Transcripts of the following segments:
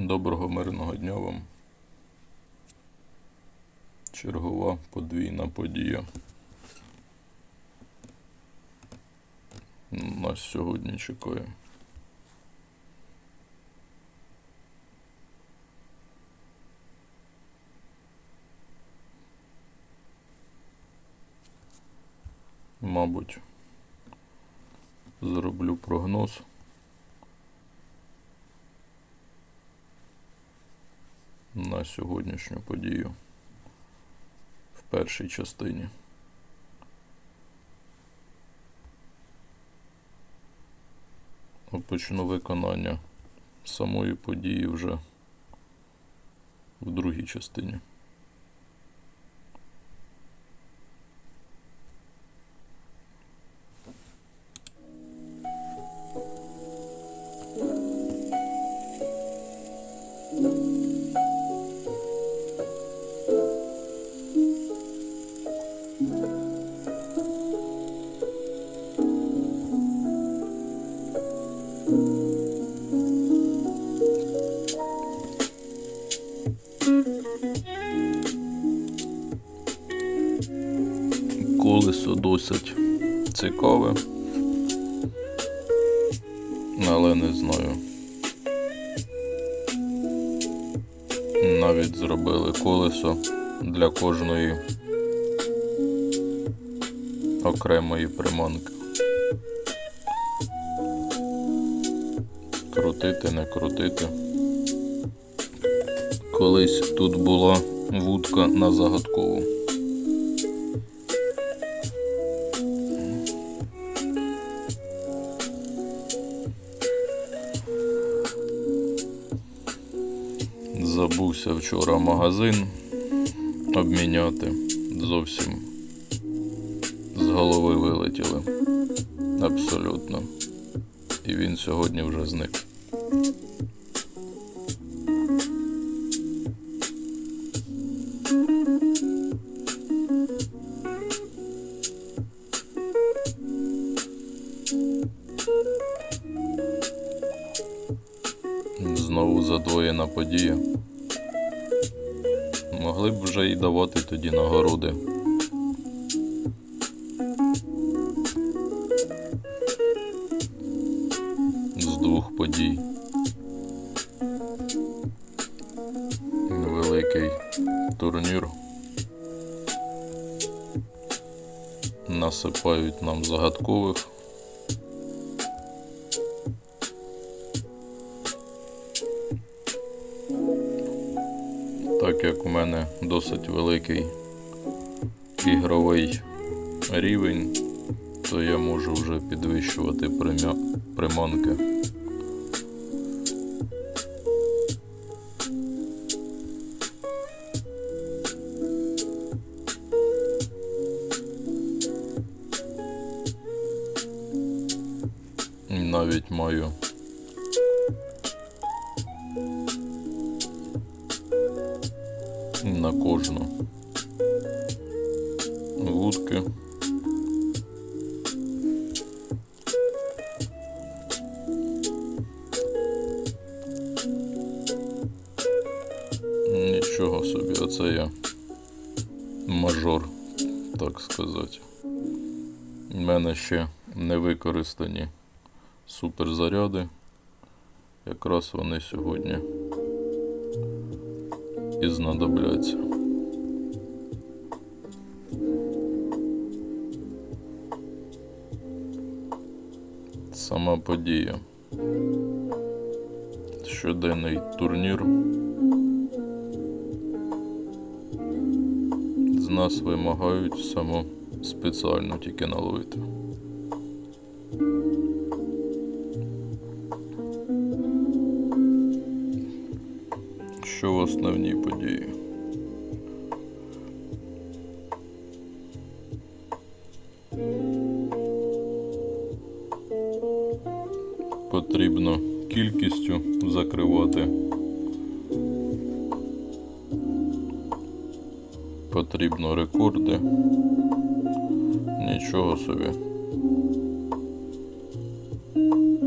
Доброго мирного дня вам. Чергова подвійна подія. Нас сьогодні чекає. Мабуть, зроблю прогноз. На сьогоднішню подію в першій частині. Почну виконання самої події вже в другій частині. Колесо досить цікаве, але не знаю. Навіть зробили колесо для кожної окремої приманки. Крутити, не крутити. Колись тут була вудка на загадкову. Вчора магазин обміняти. Зовсім з голови вилетіли. Абсолютно. І він сьогодні вже зник. Знову задвоєна подія. Могли б вже й давати тоді нагороди. З двох подій. Великий турнір. Насипають нам загадкових. Так як у мене досить великий ігровий рівень, то я можу вже підвищувати примя... приманки. Навіть маю Нічого собі, оце я мажор, так сказати. У мене ще не використані суперзаряди. Якраз вони сьогодні і знадобляться. Сама подія. Щоденний турнір. Нас вимагають само спеціально тільки наловити. Що в основній події? Потрібно кількістю закривати. Потрібно рекорди. Нічого собі.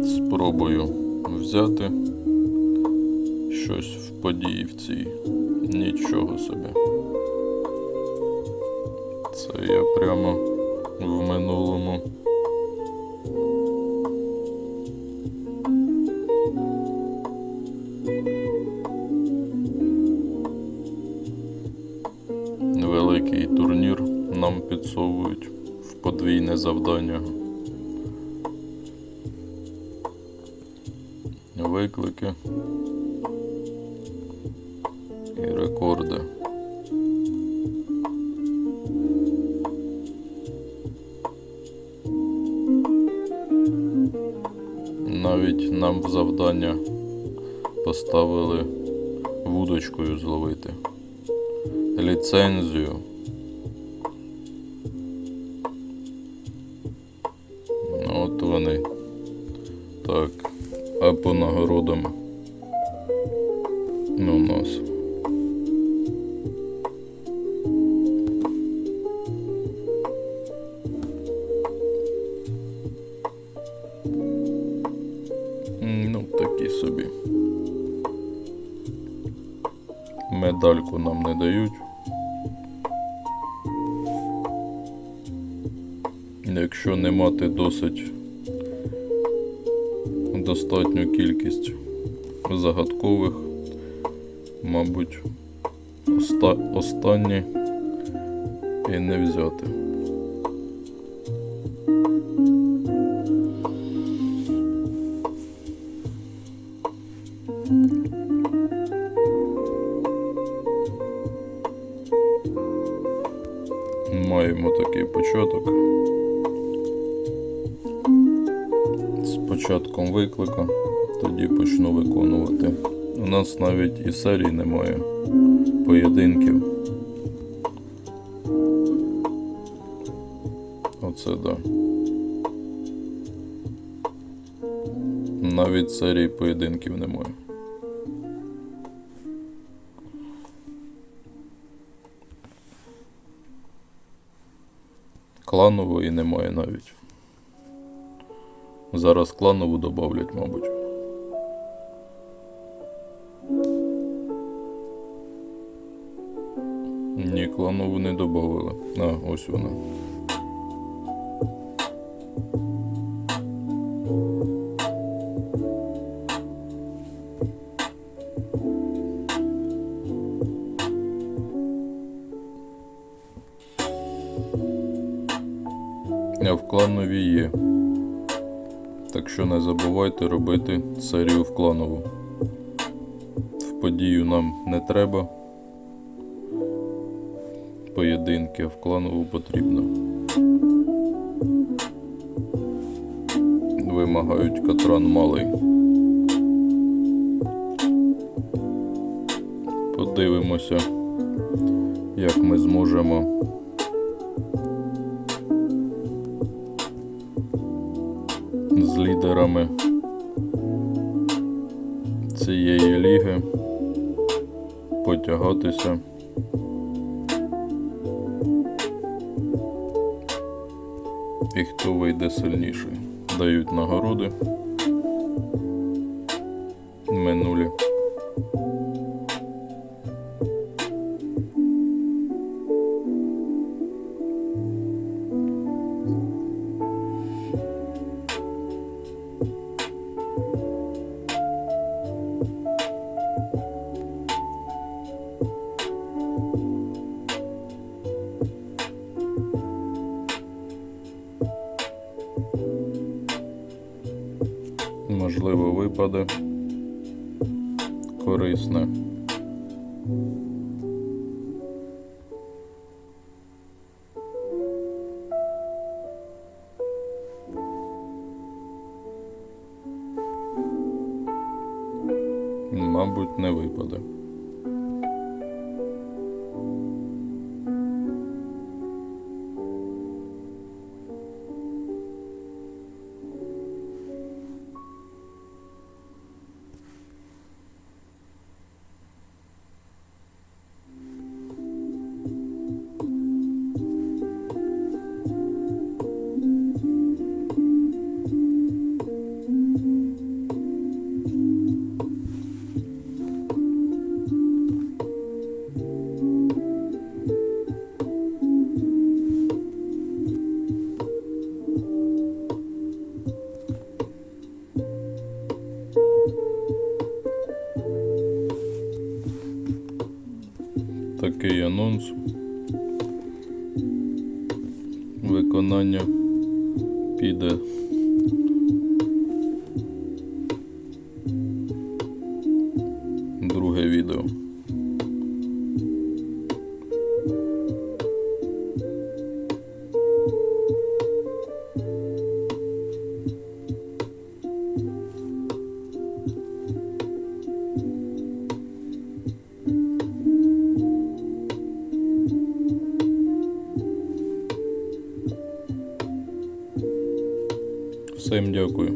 Спробую взяти щось в події в цій. Нічого собі. Це я прямо нам в подвійне завдання. Виклики і рекорди. Навіть нам в завдання поставили вудочкою зловити ліцензію. По нагородам ну, у нас. Ну, такі собі. Медальку нам не дають. Якщо не мати досить достатню кількість загадкових, мабуть, оста- останні і не взяти. Маємо такий початок. Початком виклика, тоді почну виконувати. У нас навіть і серій немає поєдинків. Оце да. Навіть серії поєдинків немає. Кланової немає навіть. Зараз кланову добавлять, мабуть. Ні, кланову не додавали. А, ось вона. А в кланові є. Так що не забувайте робити серію в кланову. В подію нам не треба. Поєдинки а в кланову потрібно. Вимагають катран малий. Подивимося, як ми зможемо лідерами цієї ліги потягатися. І хто вийде сильніший. Дають нагороди минулі. Випаде корисне. Такий анонс. Виконання піде. Всім дякую.